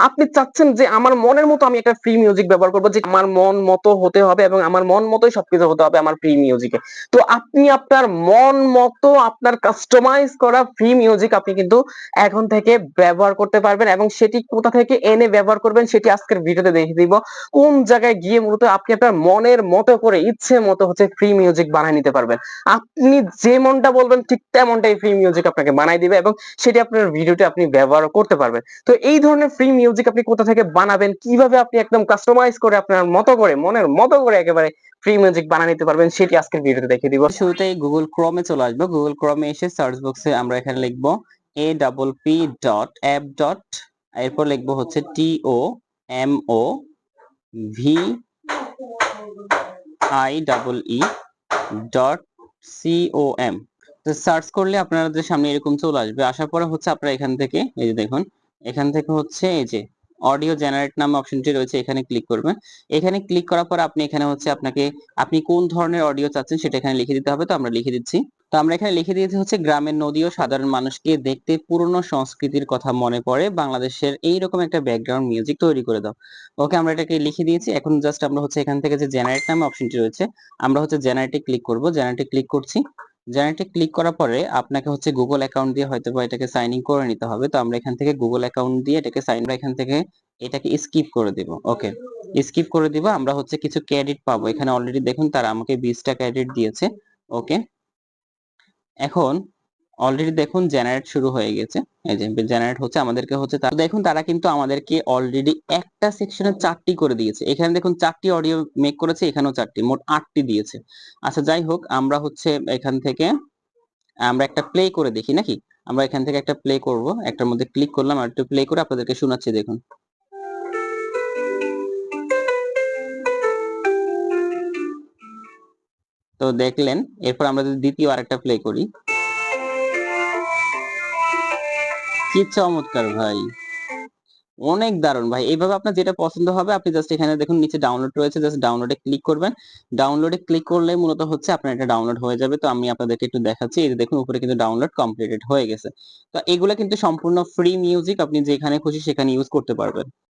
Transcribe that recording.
আপনি চাচ্ছেন যে আমার মনের মতো আমি একটা ফ্রি মিউজিক ব্যবহার করব, যে আমার মন মতো হতে হবে এবং আমার মন মতোই সবকিছু হতে হবে আমার ফ্রি মিউজিকে তো আপনি আপনার মন মতো আপনার কাস্টমাইজ করা ফ্রি মিউজিক আপনি কিন্তু এখন থেকে ব্যবহার করতে পারবেন এবং সেটি কোথা থেকে এনে ব্যবহার করবেন সেটি আজকের ভিডিওতে দেখিয়ে দিব। কোন জায়গায় গিয়ে মূলত আপনি আপনার মনের মতো করে ইচ্ছে মতো হচ্ছে ফ্রি মিউজিক বানিয়ে নিতে পারবেন। আপনি যে মনটা বলবেন ঠিক তেমনটাই ফ্রি মিউজিক আপনাকে বানাই দিবে এবং সেটি আপনার ভিডিওতে আপনি ব্যবহার করতে পারবেন। তো এই ধরনের ফ্রি মিউজিক আপনি কোথা থেকে বানাবেন, কীভাবে আপনি একদম কাস্টমাইজ করে আপনার মতো করে, মনের মতো করে একেবারে ফ্রি মিউজিক বানিয়ে নিতে পারবেন, সেটি আজকের ভিডিওতে দেখিয়ে দিব। শুরুতেই গুগল ক্রোমে চলে আসব। গুগল ক্রোমে এসে সার্চ বক্সে আমরা এখানে লিখব A double P dot app dot এরপর লিখব হচ্ছে T O M O V I double E dot C O M তো সার্চ করলে আপনাদের সামনে এরকম চলে আসবে। আসার পরে হচ্ছে আপনারা এখান থেকে, এই যে দেখুন এখান থেকে হচ্ছে এই যে অডিও জেনারেট নামে অপশনটি রয়েছে, এখানে ক্লিক করবেন এখানে ক্লিক করার পর আপনি এখানে হচ্ছে আপনাকে, আপনি কোন ধরনের অডিও চাচ্ছেন সেটা এখানে লিখে দিতে হবে, তো আমরা লিখে দিচ্ছি। তো আমরা এখানে লিখে দিয়েছি হচ্ছে গ্রামের নদী ও সাধারণ মানুষকে দেখতে পুরনো সংস্কৃতির কথা মনে পড়ে, বাংলাদেশের এইরকম একটা ব্যাকগ্রাউন্ড মিউজিক তৈরি করে দাও। ওকে আমরা এটাকে লিখে দিয়েছি, এখন জাস্ট আমরা হচ্ছে এখান থেকে যে জেনারেট নামে অপশনটি রয়েছে, আমরা হচ্ছে জেনারেটে ক্লিক করব জেনারেটে ক্লিক করছি। জেনারেটে ক্লিক করার পরে আপনাকে হচ্ছে গুগল অ্যাকাউন্ট দিয়ে হয়তো বা এটাকে সাইন ইন করে নিতে হবে। তো আমরা এখান থেকে গুগল অ্যাকাউন্ট দিয়ে এটাকে সাইন এখান থেকে এটাকে স্কিপ করে দিব। ওকে স্কিপ করে দিব। আমরা হচ্ছে কিছু ক্রেডিট পাবো। এখানে অলরেডি দেখুন তারা আমাকে বিশটা ক্রেডিট দিয়েছে। ওকে এখন অলরেডি দেখুন জেনারেট শুরু হয়ে গেছে। এই যে জেনারেট হচ্ছে, আমাদেরকে হচ্ছে তারা দেখুন তারা কিন্তু আমাদেরকে অলরেডি একটা সেকশনে চারটি করে দিয়েছে। এখানে দেখুন চারটি অডিও মেক করেছে, এখানেও চারটি, মোট আটটি দিয়েছে। আচ্ছা যাই হোক, আমরা হচ্ছে এখান থেকে, আমরা একটা প্লে করে দেখি নাকি? আমরা এখান থেকে একটা প্লে করব। একটার মধ্যে ক্লিক করলাম, আর একটু প্লে করে আপনাদেরকে শোনাচ্ছি, দেখুন। তো দেখলেন, এরপর আমরা যদি দ্বিতীয় আরেকটা প্লে করি। কি চমৎকার ভাই। অনেক দারুণ ভাই। এইভাবে আপনার যেটা পছন্দ হবে, আপনি জাস্ট এখানে দেখুন নিচে ডাউনলোড রয়েছে জাস্ট ডাউনলোডে ক্লিক করবেন। ডাউনলোডে ক্লিক করলে মূলত হচ্ছে আপনার এটা ডাউনলোড হয়ে যাবে। তো আমি আপনাদেরকে একটু দেখাচ্ছি, এই দেখুন উপরে কিন্তু ডাউনলোড কমপ্লিটেড হয়ে গেছে। তো এগুলো কিন্তু সম্পূর্ণ ফ্রি মিউজিক আপনি যেখানে খুশি সেখানে ইউজ করতে পারবেন।